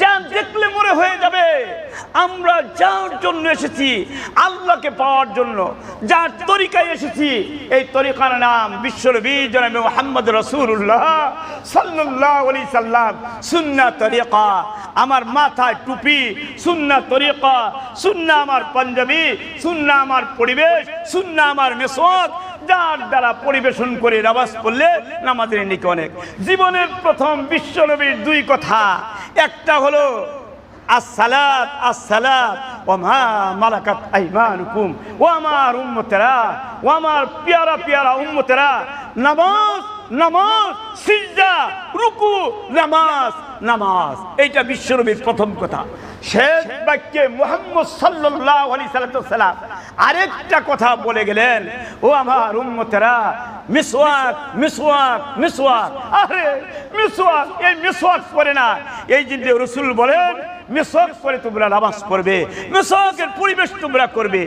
যা দেখলে মনে হয়ে যাবে। আমরা যার জন্য এসেছি, আল্লাহকে পাওয়ার জন্য, যার তরিকায় এসেছি, এই তরিকার নাম বিশ্বনবী জনাবে মোহাম্মদ রসুল্লাহ সাল্লাহ আলি সাল্লাম। সুন্না তরিকা, আমার মাথায় টুপি, সুন্না তরিকা, সুন্না আমার পাঞ্জাবি, সুন্না আমার পরিবেশ, সুন্না আমার মেসক যার দ্বারা পরিবেশন করে নামাজ পড়লে নামাজের নিকে অনেক। জীবনের প্রথম বিশ্বনবীর দুই কথা, একটা হলো, আসসালাত আসসালাত, ওমা মালাকাত আইমানুকুম ও আমার উম্মতেরা ও আমার পিয়ারা পিয়ারা উম্মতেরা, নামাজ নামাজ, সিজদা, রুকু, নামাজ নামাজ। এইটা বিশ্বনবীর প্রথম কথা। শেষ বাক্যে মোহাম্মদ সাল্লাহ আলী সাল্লাম আরেকটা কথা বলে গেলেন, ও আমার উম্মতেরা, মিসওয়াক মিসওয়াক মিসওয়াক, আরে মিসওয়াক, এই মিসওয়াক করে না। এই যে রসুল বলেন মিসওয়াক করে তোমরা নামাজ পড়বে মিসওয়াকের পরিবেশ তোমরা করবে।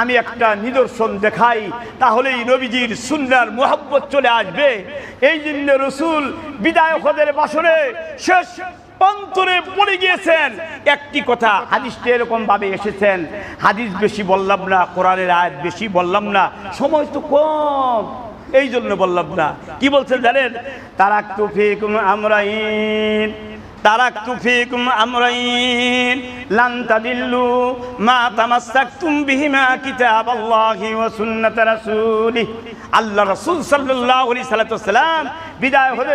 আমি একটা নিদর্শন দেখাই, তাহলেই নবীজির সুন্দর মোহাব্বত চলে আসবে। এই জন্য রসুল বিদায় হদের বাসনে শেষ অন্তরে পড়ে গিয়েছেন। একটি কথা, হাদিসটা এরকম ভাবে এসেছেন, হাদিস বেশি বললাম না, কোরআনের আয়াত বেশি বললাম না, সময় তো কম। এই জন্য বললাম না। কি বলছেন জানেন? তারাক তুফিকুম আমরাইন। তারাক তুফিকুম আমরাইন। লান তাদিল্লু মা আল্লাহ সাল্লাম বিদায় হলে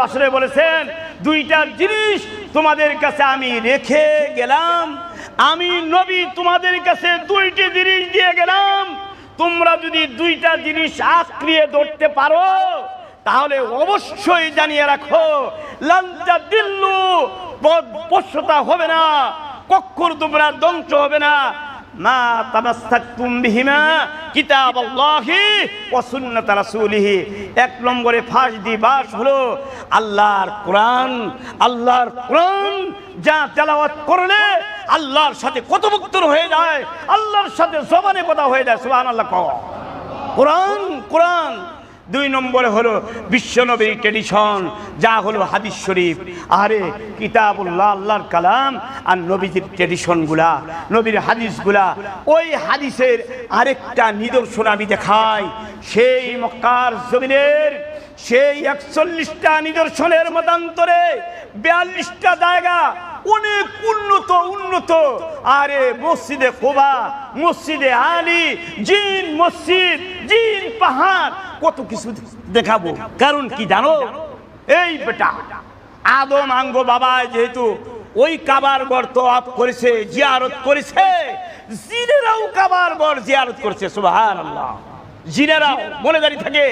বাসরে বলেছেন, দুইটা জিনিস তোমাদের কাছে আমি রেখে গেলাম। আমি নবী তোমাদের কাছে দুইটি জিনিস দিয়ে গেলাম। তোমরা যদি দুইটা জিনিস আঁকড়িয়ে ধরতে পারো তাহলে অবশ্যই জানিয়ে রাখো লাঞ্চা দিল্লু পশ্যতা হবে না কক্ষর তোমরা ধ্বংস হবে না। মা এক নম্বরে হলো আল্লাহর আল্লাহর যা তেলাওয়াত করলে আল্লাহর সাথে কথোপকথন হয়ে যায়, আল্লাহর সাথে জবানে কথা হয়ে যায়, সুবহানাল্লাহ কও। কোরআন কোরআন দুই নম্বরে হলো বিশ্বনবীর ট্রেডিশন যা হলো হাদিস শরীফ। আরে, কিতাবুল্লাহ, আল্লাহর কালাম আর নবীজির ট্রেডিশনগুলা নবীর হাদিসগুলা ওই হাদিসের আরেকটা নিদর্শন আমি দেখাই। সেই মক্কার জমিনের সেই একচল্লিশটা নিদর্শনের মতান্তরে, বিয়াল্লিশটা জায়গা অনেক উন্নত উন্নত। আরে মসজিদে কোবা মসজিদে আলী, জিন মসজিদ, জিন পাহাড়, কত কিছু দেখাবো। কারণ কি জানো? এই বেটা, আদম আঙ্গ বাবা যেহেতু ওই কাবার গড় তো আপ করেছে, জিয়ারত করেছে, জিনেরাও কাবার গড় জিয়ারত করেছে সুবাহান জিনেরাও, মনে দাঁড়িয়ে থাকে,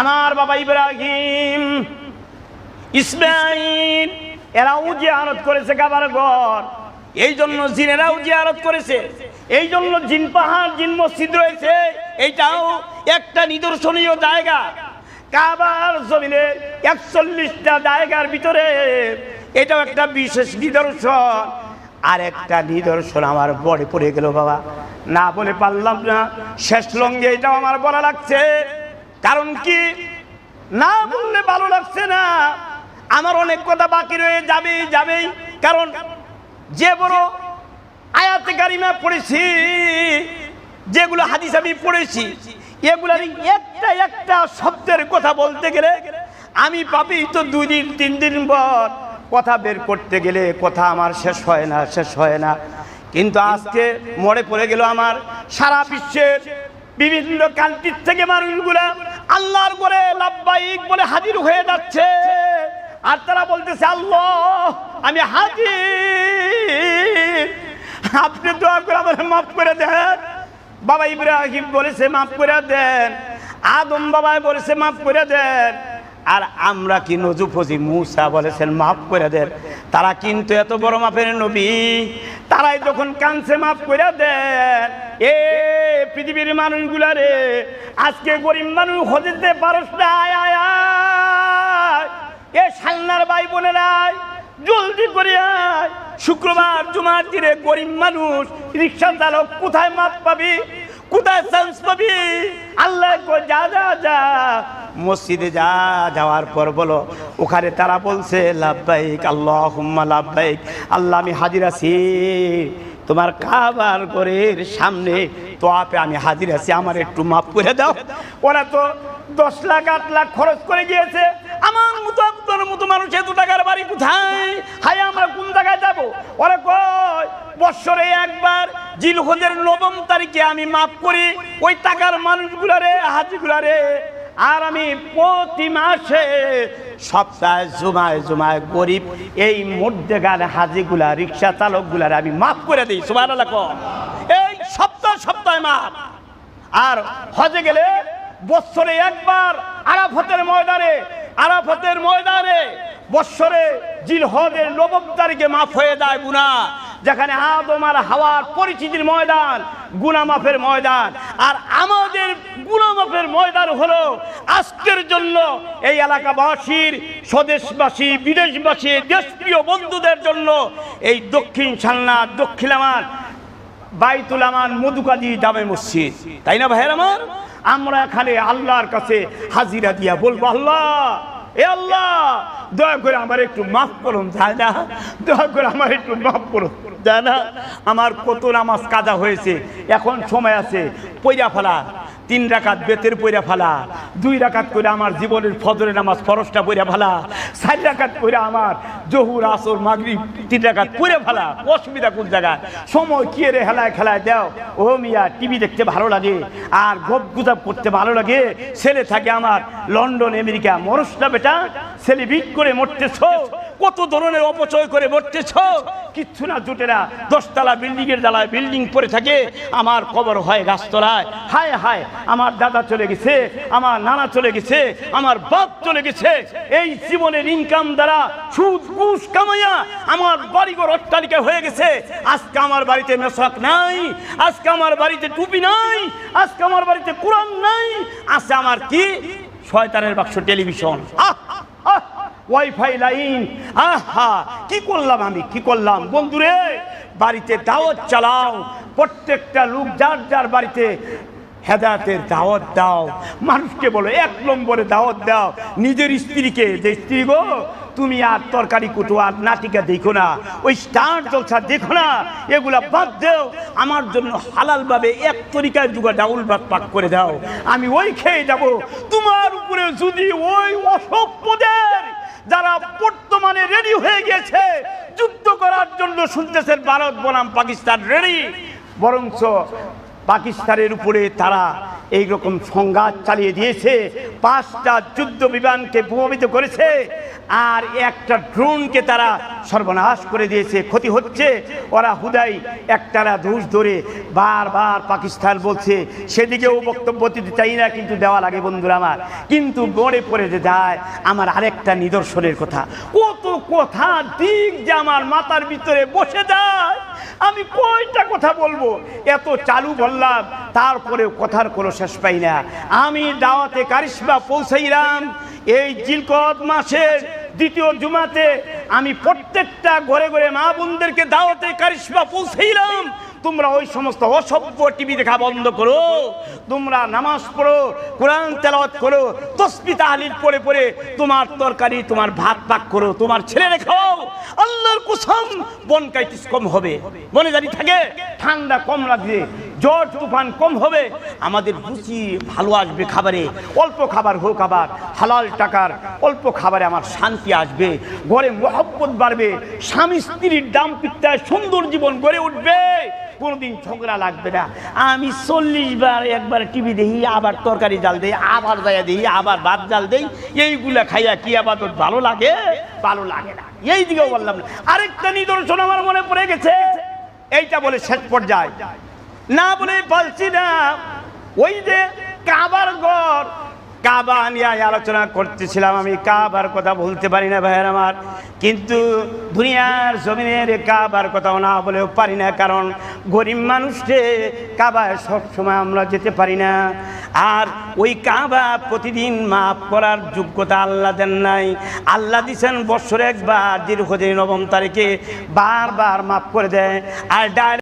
আমার বাবা ইব্রাহিম, ইসমাইল এরাও জিয়ারত করেছে কাবার ঘর। এই জন্য জিনেরাও জিয়ারত করেছে। এই জন্য জিন পাহাড়, জিন মসজিদ রয়েছে। এইটাও একটা নিদর্শনীয় জায়গা। কাবার জমিনে একচল্লিশটা জায়গার ভিতরে এটাও একটা বিশেষ নিদর্শন। আর একটা নিদর্শন আমার বড়ে পড়ে গেল বাবা। না বলে পারলাম না, শেষ লঙ্গে এটাও আমার বলা লাগছে। কারণ কি? না বললে ভালো লাগছে না। আমার অনেক কথা বাকি রয়ে যাবেই যাবেই। কারণ যে বড় আয়াতে গারিমা পড়েছি, যেগুলো হাদিস আমি পড়েছি এগুলার একটা একটা শব্দের কথা বলতে গেলে আমি পাবি তো দুই দিন তিন দিন পর কথা বের করতে গেলে কথা আমার শেষ হয় না, শেষ হয় না। কিন্তু আজকে মরে পড়ে গেল আমার সারা বিশ্বের বিভিন্ন কান্ট্রির থেকে মানুষগুলা আল্লাহর করে লাভবাহিক বলে হাজির হয়ে যাচ্ছে। আর তারা বলতেছে, আল্লাহ, আমি হাজির। আপনি দোয়া করে আমার মাফ করে দেন। বাবা ইব্রাহিম বলেছে, মাফ করে দেন। আদম বাবাই বলেছে, মাফ করে দেন। আর আমরা কি নজুফজি মুসা বলেছেন, মাফ করে দেন। তারা কিন্তু এত বড় মাপের নবী। তারাই যখন কানছে মাফ করে দেন। এ পৃথিবীর মানুষগুলা রে, আজকে গরিব মানুষ হতে পারস না আয় আয়। এ সালনার ভাই বোনেরা জলদি করে আয়। শুক্রবার জুমার দিনে গরিব মানুষ, রিক্সা চালক কোথায় মাপ পাবি? কোথায় চান্স পাবি? আল্লাহ যা যা যা। মসজিদে যা, যাওয়ার পর বলো, ওখানে তারা বলছে, লাভবাইক আল্লাহ হুম্মা লাভবাইক। আল্লাহ আমি হাজির আছি। তোমার কাবার ঘরের সামনে তো আপে আমি হাজির আছি, আমার একটু মাফ করে দাও। ওরা তো দশ লাখ, আট লাখ খরচ করে গিয়েছে। আমার মতো আপনার মতো মানুষ এত টাকার বাড়ি কোথায়? হাই আমরা কোন জায়গায় যাব? ওরা কয়, বৎসরে একবার জিলহজের নবম তারিখে আমি মাফ করি। ওই টাকার মানুষগুলারে হাজিগুলারে আর আমি প্রতি মাসে সপ্তাহে জুমায় জুমায় গরিব এই মধ্যে গানে হাজিগুলা, রিক্সা চালকগুলারে আমি মাফ করে দিই সুমান এই সপ্তাহ সপ্তাহে মাফ। আর হজে গেলে বৎসরে একবার আরাফতের ময়দানে আরাফতের ময়দানে বৎসরে জিল হজের নবম তারিখে মাফ হয়ে যায় গুণা যেখানে আদম আর হাওয়ার পরিচিতির ময়দান গুনা মাফের ময়দান। আর আমাদের গুনা মাফের ময়দান হলো আজকের জন্য এই এলাকাবাসীর, স্বদেশবাসী, বিদেশবাসী, দেশপ্রিয় বন্ধুদের জন্য এই দক্ষিণ সালনা, দক্ষিণ আমার, বাইতুল আমান মধুকাদি জামে মসজিদ। তাই না ভাইয়ের আমার? আমরা এখানে আল্লাহর কাছে হাজিরা দিয়া বলব, আল্লাহ, এ আল্লাহ, দয়া করে আমার একটু মাফ করুন যায় না? দয়া করে আমার একটু মাফ করুন যায় না? আমার কত নামাজ কাজা হয়েছে, এখন সময় আছে, পইরা ফেলা। তিন রাকাত বেতের পইরা ফেলা, দুই রাকাত করে আমার জীবনের ফজরের নামাজ ফরসটা পইরা ফেলা, চার রাকাত করে আমার জহুর, আসর, মাগরিব তিন রাকাত পইরা ফেলা। অসুবিধা কোন জায়গায়? সময় কি রে হেলায় খেলায় দাও? ও মিয়া, টিভি দেখতে ভালো লাগে, আর গপ গুজাব করতে ভালো লাগে। ছেলে থাকে আমার লন্ডন, আমেরিকা মরসটা বেটা, ছেলে বিট করে মরতেছ। কত ধরনের অপচয় করে মরতেছ? কিচ্ছু না জুটে না দশতলা বিল্ডিং এর জ্বালায় বিল্ডিং পরে থাকে। আমার কবর হয় গাছতলায়। হায় হায়, আমার দাদা চলে গেছে, আমার নানা চলে গেছে, আমার বাপ চলে গেছে। এই জীবনের ইনকাম দ্বারা সুদ, ঘুষ কামাইয়া আমার বাড়িঘর অট্টালিকা হয়ে গেছে। আজকে আমার বাড়িতে মেশাক নাই, আজকে আমার বাড়িতে টুপি নাই, আজকে আমার বাড়িতে কোরআন নাই। আছে আমার কি? শয়তানের বাক্স, টেলিভিশন। আহ! Wifi line. আহা, কি করলাম আমি? কি করলাম? বন্ধুরে, বাড়িতে দাওয়াত চালাও। প্রত্যেকটা লোক যার যার বাড়িতে হেদায়তের দাওয়াত দাও। মানুষকে বলো, এক নম্বরে দাওয়াত দাও। নিজের স্ত্রীকে, যে স্ত্রী গো, তুমি আর তরকারি কুটো আর নাটিকা দেখো না। ওই স্টার জলসা দেখো না। এগুলা বাদ দেও। আমার জন্য হালালভাবে এক তরিকায় যুগা ডাউল ভাত পাক করে দাও। আমি ওই খেয়ে যাব। তোমার উপরে যদি ওই অসভ্যদের যারা বর্তমানে রেডি হয়ে গেছে যুদ্ধ করার জন্য শুনতেছেন ভারত বনাম পাকিস্তান রেডি বরঞ্চ পাকিস্তানের উপরে তারা এই রকম সংঘাত চালিয়ে দিয়েছে, পাঁচটা যুদ্ধ বিমানকে প্রভাবিত করেছে, আর একটা ড্রোনকে তারা সর্বনাশ করে দিয়েছে, ক্ষতি হচ্ছে। ওরা হুদাই একটারা দোষ ধরে বারবার পাকিস্তান বলছে, সেদিকেও বক্তব্য দিতে চাই না, কিন্তু দেওয়া লাগে বন্ধুরা আমার। কিন্তু গড়ে পড়ে যে যায়, আমার আরেকটা নিদর্শনের কথা। কত কথা দিক যে আমার মাথার ভিতরে বসে যায়। আমি কয়টা কথা বলব? এত চালু বললাম, তারপরেও কথার কোনো শেষ পাই না। আমি দাওয়াতে কারিশমা পৌঁছাইলাম। এই জিলকত মাসের দ্বিতীয় জুমাতে আমি প্রত্যেকটা ঘরে ঘরে মা বোনদেরকে দাওয়াতে কারিশমা পৌঁছাইলাম। তোমরা ওই সমস্ত অসভ্য টিভি দেখা বন্ধ করো। তোমরা নামাজ পড়ো, কোরআন তেলাওয়াত করো, তসবি তাহলিল পড়ে পড়ে তোমার তরকারি, তোমার ভাত পাক করো, তোমার ছেলে রেখাও আল্লাহর কুসম বনকাইটিস কম হবে। মনে জানি থাকে? ঠান্ডা কম লাগবে জ্বর, তুফান কম হবে, আমাদের রুচি ভালো আসবে খাবারে। অল্প খাবার হোক আবার, হালাল টাকার অল্প খাবারে আমার শান্তি আসবে। ঘরে মহব্বত বাড়বে, স্বামী স্ত্রীর দাম পিত্তায় সুন্দর জীবন গড়ে উঠবে। কোনোদিন ঝগড়া লাগবে না। আমি চল্লিশ বার একবার টিভি দেখি, আবার তরকারি জাল দেই, আবার যাইয়া দিই, আবার ভাত জাল দেই। এইগুলা খাইয়া কি আবার তোর ভালো লাগে? ভালো লাগে না। এই দিকেও বললাম না। আরেকটা নিদর্শন আমার মনে পড়ে গেছে। এইটা বলে শেষ পর্যায়ে। না বলে বলছি না। ওই যে কাবার ঘর। কাবা নিয়ে আলোচনা করতেছিলাম, আমি কাবার কথা বলতে পারি না ভাইয়ের আমার। কিন্তু দুনিয়ার জমিনের কাবার কথাও না বলেও পারি না, কারণ গরিব মানুষকে কাবায় সবসময় আমরা যেতে পারি না। আর ওই কাবা প্রতিদিন মাফ করার যোগ্যতা আল্লাহ দেন নাই। আল্লাহ দিচ্ছেন বছরে একবার, দীর্ঘদিন নবম তারিখে বারবার মাফ করে দেয়। আর ডাইরেক্ট